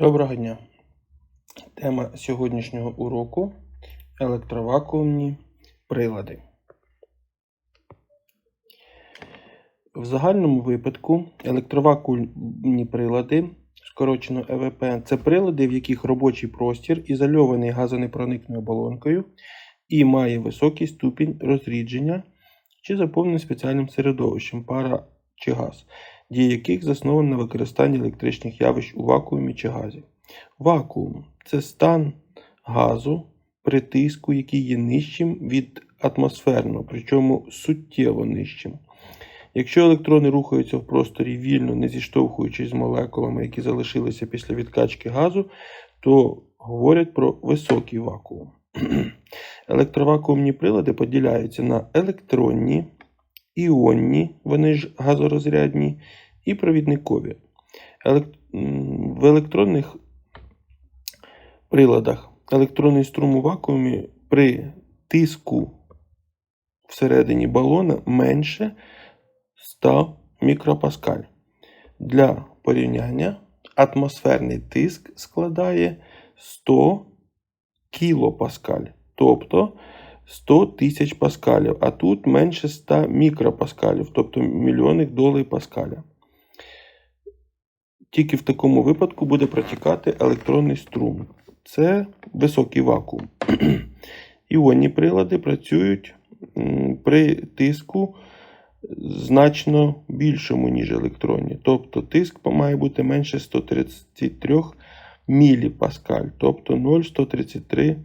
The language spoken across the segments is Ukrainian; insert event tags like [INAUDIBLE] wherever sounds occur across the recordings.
Доброго дня. Тема сьогоднішнього уроку електровакуумні прилади. В загальному випадку електровакуумні прилади, скорочено ЕВП, це прилади, в яких робочий простір ізольований газонепроникною оболонкою і має високий ступінь розрідження чи заповнений спеціальним середовищем пара чи газ, дія яких заснована на використанні електричних явищ у вакуумі чи газі. Вакуум це стан газу при тиску, який є нижчим від атмосферного, причому суттєво нижчим. Якщо електрони рухаються в просторі вільно, не зіштовхуючись з молекулами, які залишилися після відкачки газу, то говорять про високий вакуум. [CLEARS THROAT] Електровакуумні прилади поділяються на електронні, іонні, вони ж газорозрядні, і провідникові. В електронних приладах електронний струм у вакуумі при тиску всередині балона менше 100 мікропаскаль. Для порівняння атмосферний тиск складає 100 кілопаскаль, тобто 100 тисяч паскалів, а тут менше 100 мікропаскалів, тобто мільйонних долей паскаля. Тільки в такому випадку буде протікати електронний струм. Це високий вакуум. [CLEARS THROAT] Іонні прилади працюють при тиску значно більшому, ніж електронні. Тобто тиск має бути менше 133 міліпаскаль, тобто 0,133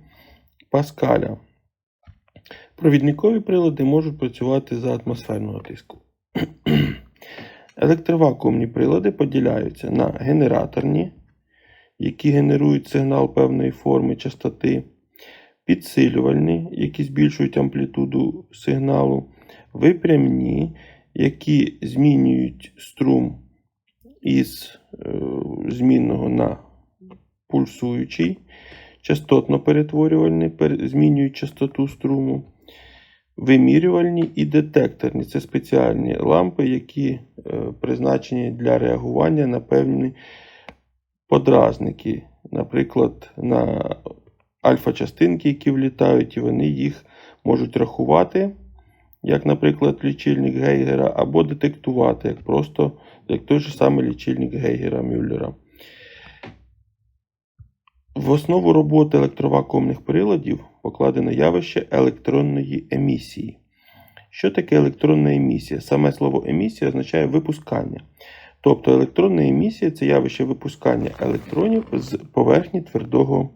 паскаля. Провідникові прилади можуть працювати за атмосферного тиску. [CLEARS THROAT] Електровакуумні прилади поділяються на генераторні, які генерують сигнал певної форми частоти, підсилювальні, які збільшують амплітуду сигналу, випрямні, які змінюють струм із е, змінного на пульсуючий, частотно перетворювальні, пер- змінюють частоту струму. Вимірювальні і детекторні це спеціальні лампи, які е, призначені для реагування на певні подразники, наприклад, на альфа-частинки, які влітають, і вони їх можуть рахувати, як, наприклад, лічильник Гейгера, або детектувати, як просто як той же самий лічильник Гейгера Мюллера. В основу роботи електровакуумних приладів покладено явище електронної емісії. Що таке електронна емісія? Саме слово емісія означає випускання. Тобто електронна емісія це явище випускання електронів з поверхні твердого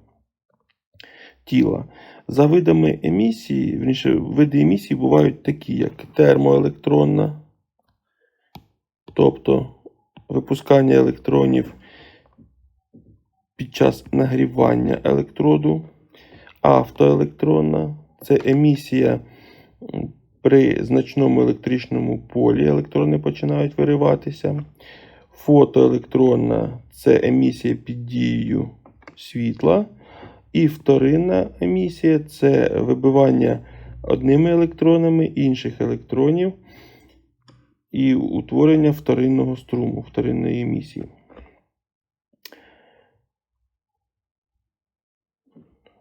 тіла. За видами емісії, вірніше, види емісії бувають такі, як термоелектронна, тобто випускання електронів під час нагрівання електроду, автоелектронна це емісія при значному електричному полі електрони починають вириватися. Фотоелектронна це емісія під дією світла. І вторинна емісія це вибивання одними електронами інших електронів і утворення вторинного струму, вторинної емісії.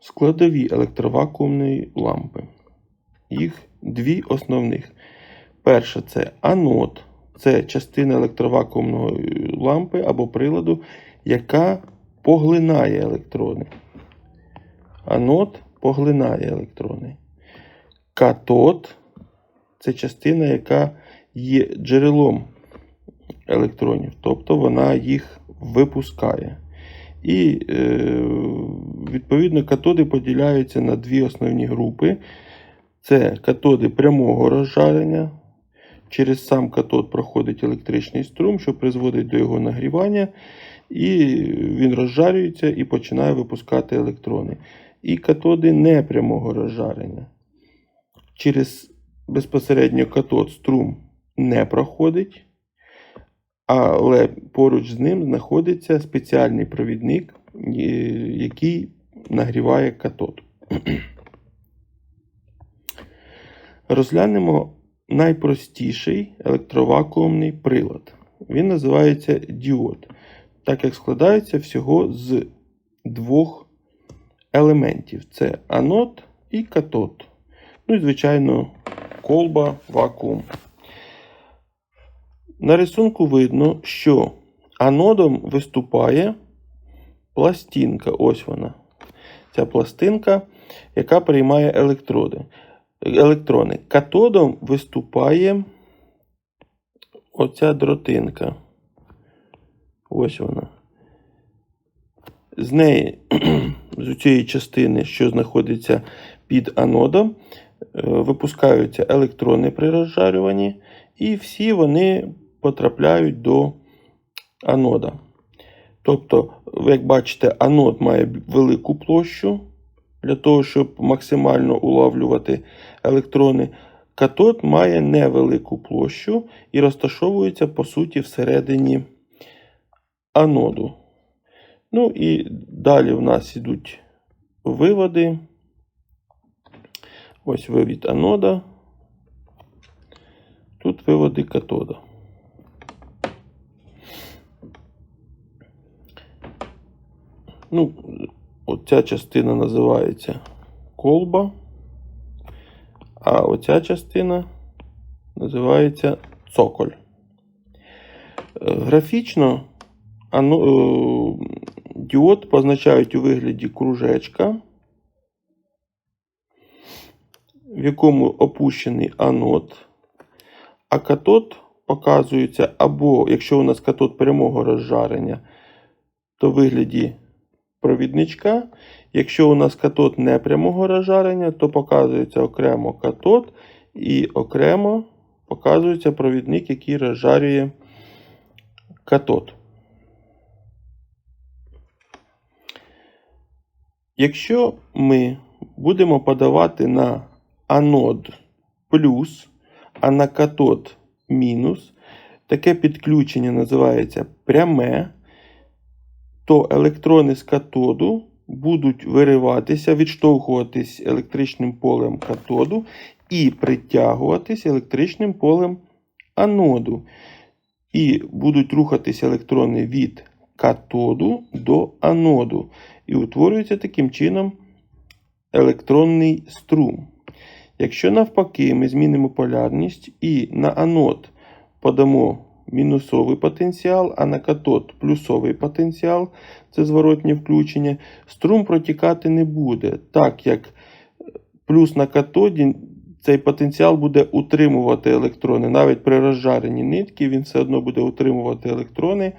Складові електровакуумної лампи. Їх дві основних. Перша це анод, це частина електровакуумної лампи або приладу, яка поглинає електрони. Анод поглинає електрони. Катод це частина, яка є джерелом електронів, тобто вона їх випускає. І, е, відповідно, катоди поділяються на дві основні групи. Це катоди прямого розжарення. Через сам катод проходить електричний струм, що призводить до його нагрівання, і він розжарюється і починає випускати електрони. І катоди непрямого розжарення. Через безпосередньо катод струм не проходить, але поруч з ним знаходиться спеціальний провідник, який нагріває катод. Розглянемо найпростіший електровакуумний прилад. Він називається діод. так як складається всього з двох елементів: це анод і катод. Ну і, звичайно, колба, вакуум. На рисунку видно, що анодом виступає пластинка. Ось вона. Ця пластинка, яка приймає електроди. електрони. Катодом виступає оця дротинка. Ось вона. З неї, [CLEARS THROAT] з цієї частини, що знаходиться під анодом, е, випускаються електрони при розжарюванні, і всі вони потрапляють до анода. Тобто, як бачите, анод має велику площу для того, щоб максимально улавлювати електрони. Катод має невелику площу і розташовується, по суті, всередині аноду. Ну і далі в нас йдуть виводи. Ось вивід анода. Тут виводи катода. Ну, оця частина називається колба, а оця частина називається цоколь. Е, Графічно ано, е, діод позначають у вигляді кружечка, в якому опущений анод, а катод показується або, якщо у нас катод прямого розжарення, то в вигляді провідничка. Якщо у нас катод непрямого розжарення, то показується окремо катод і окремо показується провідник, який розжарює катод. Якщо ми будемо подавати на анод плюс, а на катод мінус, таке підключення називається пряме, то електрони з катоду будуть вириватися, відштовхуватись електричним полем катоду і притягуватись електричним полем аноду. І будуть рухатися електрони від катоду до аноду. І утворюється таким чином електронний струм. Якщо навпаки ми змінимо полярність і на анод подамо мінусовий потенціал, а на катод плюсовий потенціал, це зворотнє включення, струм протікати не буде, так як плюс на катоді цей потенціал буде утримувати електрони. Навіть при розжаренні нитки він все одно буде утримувати електрони.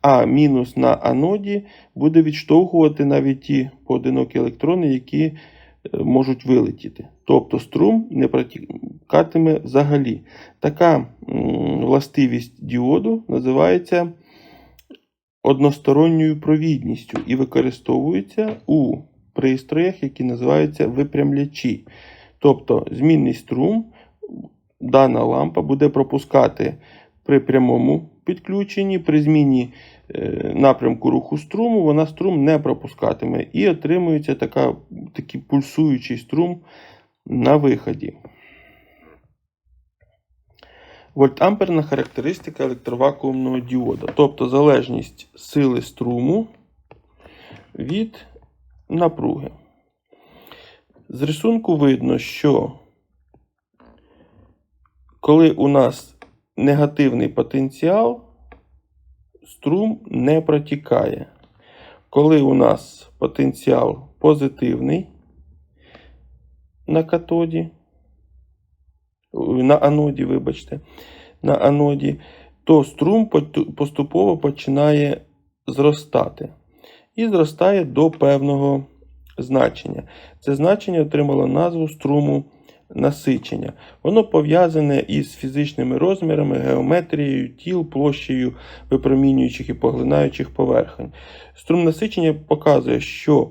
А мінус на аноді буде відштовхувати навіть ті поодинокі електрони, які е, можуть вилетіти. Тобто струм не протікатиме взагалі. Така властивість діоду називається односторонньою провідністю і використовується у пристроях, які називаються випрямлячі. Тобто змінний струм дана лампа буде пропускати при прямому підключенні, при зміні напрямку руху струму, вона струм не пропускатиме і отримується така, такий пульсуючий струм на виході. Вольтамперна характеристика електровакуумного діода, тобто залежність сили струму від напруги. З рисунку видно, що коли у нас негативний потенціал, струм не протікає. Коли у нас потенціал позитивний на катоді, на аноді, вибачте, на аноді, то струм поступово починає зростати. І зростає до певного значення. Це значення отримало назву струму насичення. Воно пов'язане із фізичними розмірами, геометрією, тіл, площею випромінюючих і поглинаючих поверхень. Струм насичення показує, що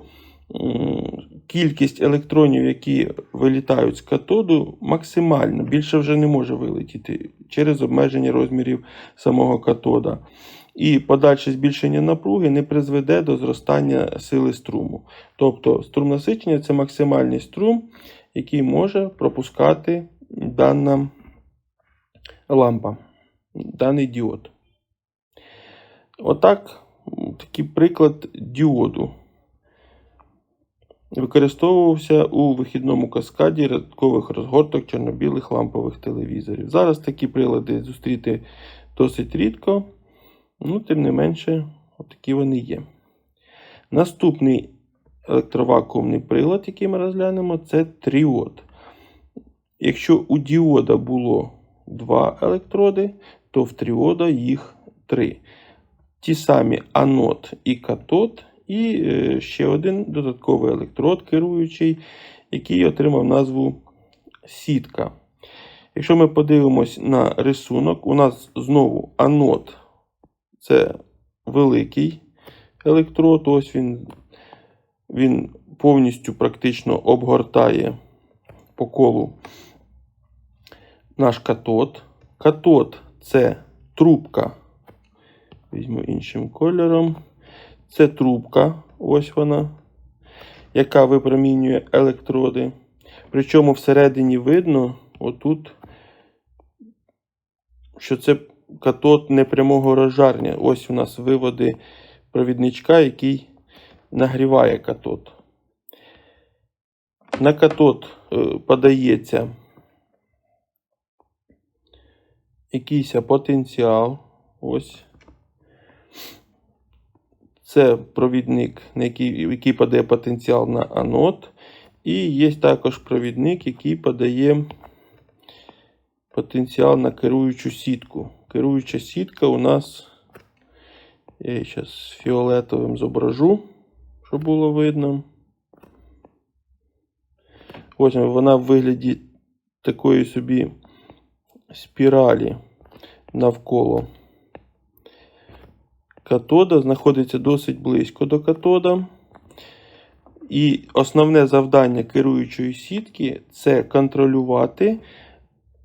кількість електронів, які вилітають з катоду, максимальна. Більше вже не може вилетіти через обмеження розмірів самого катода. І подальше збільшення напруги не призведе до зростання сили струму. Тобто струм насичення це максимальний струм, який може пропускати дана лампа, даний діод. Отак такий приклад діоду. Використовувався у вихідному каскаді рядкових розгорток чорно-білих лампових телевізорів. Зараз такі прилади зустріти досить рідко, ну, тим не менше, такі вони є. Наступний електровакуумний прилад, який ми розглянемо, це тріод. Якщо у діода було два електроди, то в тріода їх три. Ті самі анод і катод, і е, ще один додатковий електрод керуючий, який отримав назву сітка. Якщо ми подивимось на рисунок, у нас знову анод це великий електрод. Ось він, він повністю практично обгортає по колу наш катод. Катод це трубка. Візьму іншим кольором. Це трубка, ось вона, яка випромінює електроди. Причому всередині видно, отут, що це катод непрямого розжарення. Ось у нас виводи провідничка, який нагріває катод. На катод е, подається якийсь потенціал. Ось. Це провідник, на який, який подає потенціал на анод. І є також провідник, який подає потенціал на керуючу сітку. Керуюча сітка у нас, я її зараз фіолетовим зображу, щоб було видно. Ось вона в вигляді такої собі спіралі навколо катода, знаходиться досить близько до катода. І основне завдання керуючої сітки це контролювати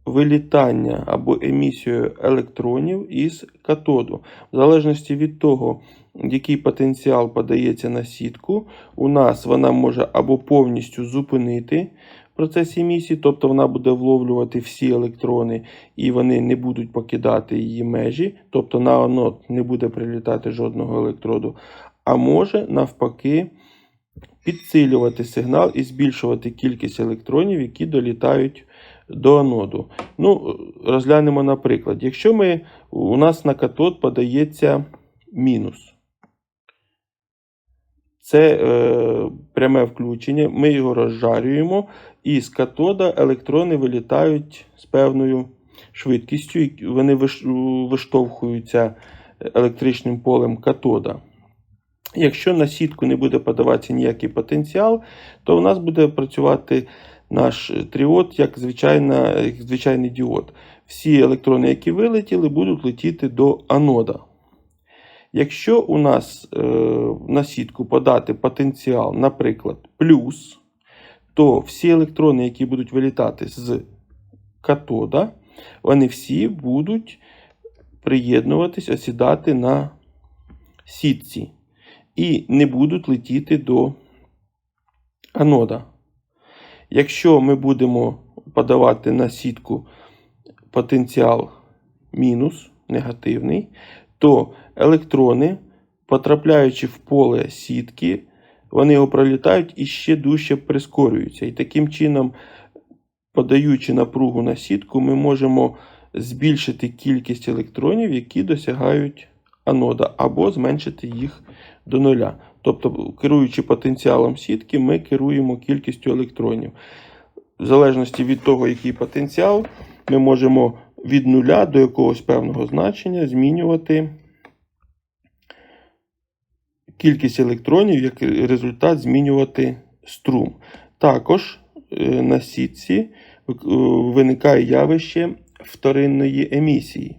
вилітання або емісію електронів із катоду. В залежності від того, який потенціал подається на сітку, у нас вона може або повністю зупинити процес емісії, тобто вона буде вловлювати всі електрони і вони не будуть покидати її межі, тобто на анод не буде прилітати жодного електроду, а може навпаки підсилювати сигнал і збільшувати кількість електронів, які долітають до аноду. Ну, Розглянемо наприклад. Якщо ми, у нас на катод подається мінус. Це е, пряме включення, ми його розжарюємо, і з катода електрони вилітають з певною швидкістю, вони виштовхуються електричним полем катода. Якщо на сітку не буде подаватися ніякий потенціал, то у нас буде працювати наш тріод як, звичайна, як звичайний діод. Всі електрони, які вилетіли, будуть летіти до анода. Якщо у нас е, на сітку подати потенціал, наприклад, плюс, то всі електрони, які будуть вилітати з катода, вони всі будуть приєднуватись, осідати на сітці і не будуть летіти до анода. Якщо ми будемо подавати на сітку потенціал мінус негативний, то електрони, потрапляючи в поле сітки, вони його пролітають і ще дужче прискорюються. І таким чином, подаючи напругу на сітку, ми можемо збільшити кількість електронів, які досягають анода, або зменшити їх до нуля. Тобто, керуючи потенціалом сітки, ми керуємо кількістю електронів. В залежності від того, який потенціал, ми можемо від нуля до якогось певного значення змінювати кількість електронів, як результат змінювати струм. Також е, на сітці е, виникає явище вторинної емісії,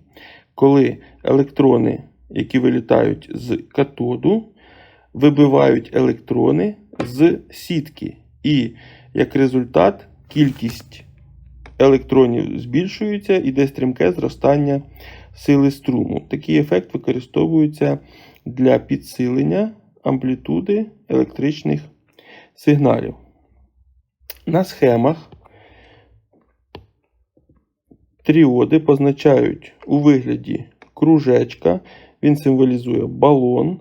коли електрони, які вилітають з катоду, вибивають електрони з сітки. І як результат, кількість електронів збільшується, іде стрімке зростання сили струму. Такий ефект використовується для підсилення амплітуди електричних сигналів. На схемах тріоди позначають у вигляді кружечка, він символізує балон.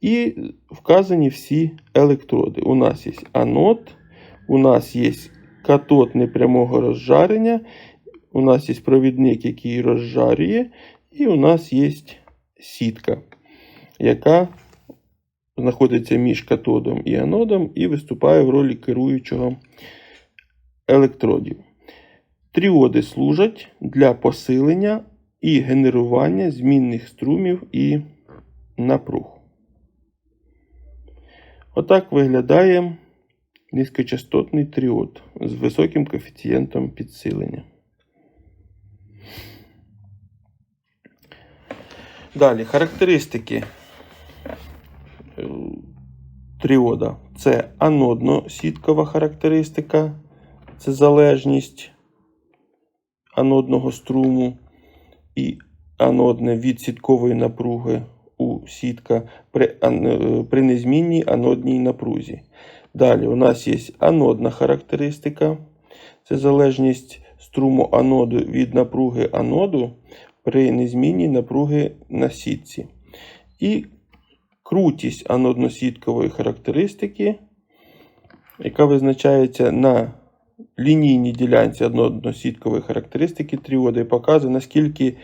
І вказані всі електроди. У нас є анод, у нас є катод непрямого розжарення, у нас є провідник, який розжарює, і у нас є сітка, яка знаходиться між катодом і анодом і виступає в ролі керуючого електродів. Тріоди служать для посилення і генерування змінних струмів і напруг. Отак виглядає низькочастотний тріод з високим коефіцієнтом підсилення. Далі характеристики е, тріода. Це анодно-сіткова характеристика, це залежність анодного струму і анодне від сіткової напруги у сітка при, е, при незмінній анодній напрузі. Далі у нас є анодна характеристика. Це залежність струму аноду від напруги аноду при незмінній напруги на сітці. І крутість анодно-сіткової характеристики, яка визначається на лінійній ділянці анодно-сіткової характеристики тріода і показує, наскільки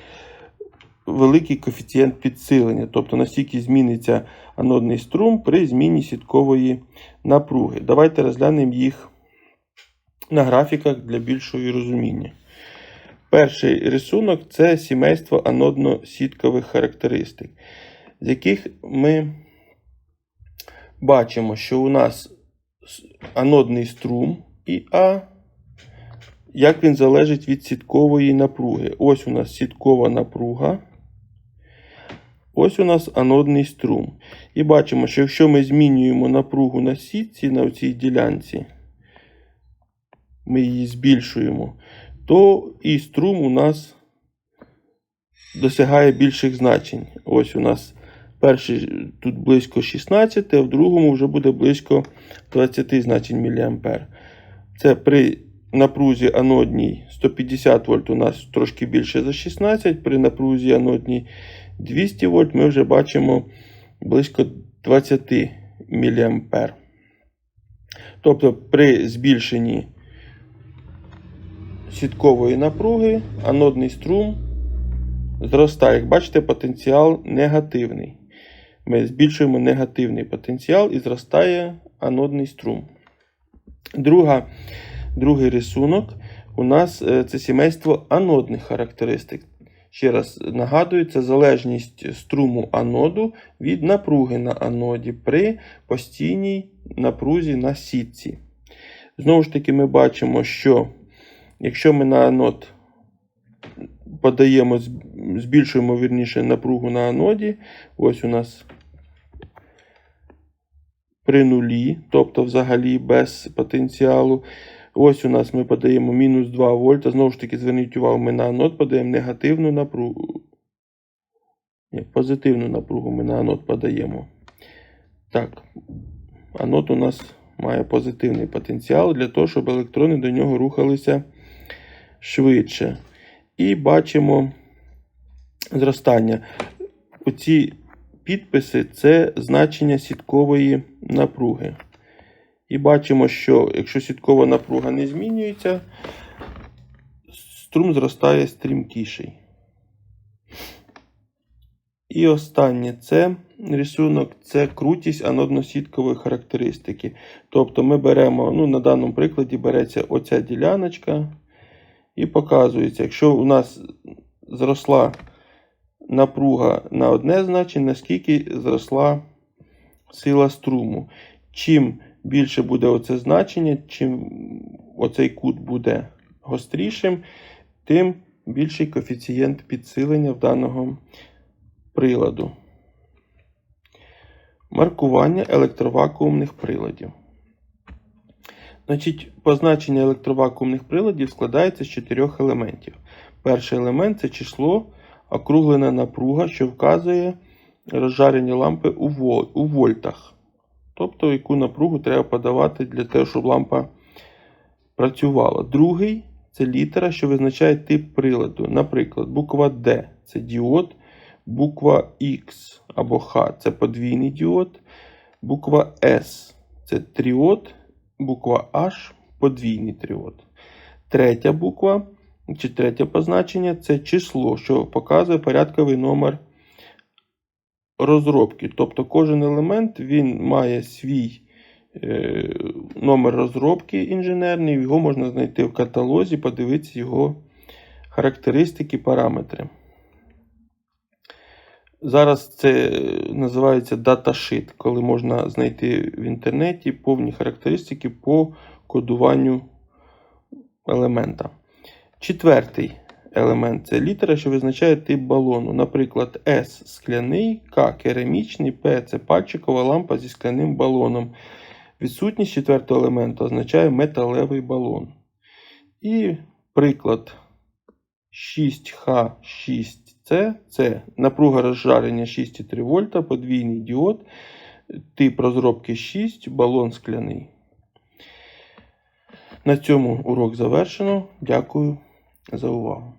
великий коефіцієнт підсилення, тобто наскільки зміниться анодний струм при зміні сіткової напруги. Давайте розглянемо їх на графіках для більшого розуміння. Перший рисунок це сімейство анодно-сіткових характеристик, з яких ми бачимо, що у нас анодний струм ІА, як він залежить від сіткової напруги. Ось у нас сіткова напруга. Ось у нас анодний струм. І бачимо, що якщо ми змінюємо напругу на сітці на цій ділянці, ми її збільшуємо, то і струм у нас досягає більших значень. Ось у нас перший тут близько 16, а в другому вже буде близько 20 значень мА. Це при напрузі анодній 150 вольт у нас трошки більше за 16, при напрузі анодній 200 вольт ми вже бачимо близько 20 мА. Тобто при збільшенні сіткової напруги анодний струм зростає. Як бачите, потенціал негативний. Ми збільшуємо негативний потенціал і зростає анодний струм. Друга, другий рисунок у нас е, це сімейство анодних характеристик. Ще раз нагадую, це залежність струму аноду від напруги на аноді при постійній напрузі на сітці. Знову ж таки, ми бачимо, що якщо ми на анод подаємо, збільшуємо вірніше напругу на аноді, ось у нас при нулі, тобто взагалі без потенціалу. Ось у нас ми подаємо мінус 2 вольта. Знову ж таки, зверніть увагу, ми на анод подаємо негативну напругу. Ні, позитивну напругу ми на анод подаємо. Так, анод у нас має позитивний потенціал для того, щоб електрони до нього рухалися швидше. І бачимо зростання. Оці підписи це значення сіткової напруги. І бачимо, що якщо сіткова напруга не змінюється, струм зростає стрімкіший. І останнє це рисунок, це крутість анодно-сіткової характеристики. Тобто ми беремо, ну, на даному прикладі береться оця діляночка і показується, якщо у нас зросла напруга на одне значення, наскільки зросла сила струму. Чим більше буде оце значення, чим оцей кут буде гострішим, тим більший коефіцієнт підсилення в даного приладу. Маркування електровакуумних приладів. Значить, позначення електровакуумних приладів складається з чотирьох елементів. Перший елемент це число, округлена напруга, що вказує розжарення лампи у вольтах. Тобто, яку напругу треба подавати для того, щоб лампа працювала. Другий це літера, що визначає тип приладу. Наприклад, буква D це діод, Буква X або H це подвійний діод. Буква S це тріод. Буква H подвійний тріод. Третя буква чи третє позначення це число, що показує порядковий номер розробки. Тобто кожен елемент він має свій е, номер розробки інженерний, його можна знайти в каталозі, подивитися його характеристики, параметри. Зараз це називається даташит, коли можна знайти в інтернеті повні характеристики по кодуванню елемента. Четвертий елемент це літера, що визначає тип балону. Наприклад, S скляний, К керамічний, П це пальчикова лампа зі скляним балоном. Відсутність четвертого елементу означає металевий балон. І приклад 6H6C це напруга розжарення 6,3 вольта, подвійний діод, тип розробки 6, балон скляний. На цьому урок завершено. Дякую за увагу.